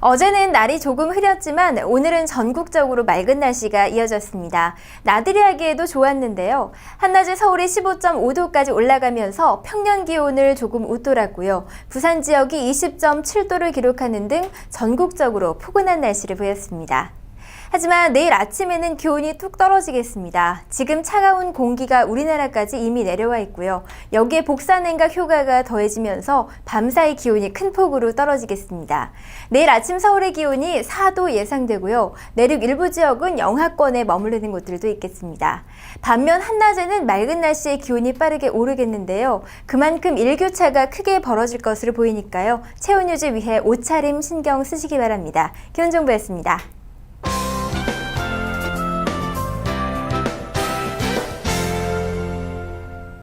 어제는 날이 조금 흐렸지만 오늘은 전국적으로 맑은 날씨가 이어졌습니다. 나들이 하기에도 좋았는데요. 한낮에 서울이 15.5도까지 올라가면서 평년 기온을 조금 웃돌았고요. 부산 지역이 20.7도를 기록하는 등 전국적으로 포근한 날씨를 보였습니다. 하지만 내일 아침에는 기온이 뚝 떨어지겠습니다. 지금 차가운 공기가 우리나라까지 이미 내려와 있고요. 여기에 복사냉각 효과가 더해지면서 밤사이 기온이 큰 폭으로 떨어지겠습니다. 내일 아침 서울의 기온이 4도 예상되고요. 내륙 일부 지역은 영하권에 머무르는 곳들도 있겠습니다. 반면 한낮에는 맑은 날씨에 기온이 빠르게 오르겠는데요. 그만큼 일교차가 크게 벌어질 것으로 보이니까요. 체온 유지 위해 옷차림 신경 쓰시기 바랍니다. 기온 정보였습니다.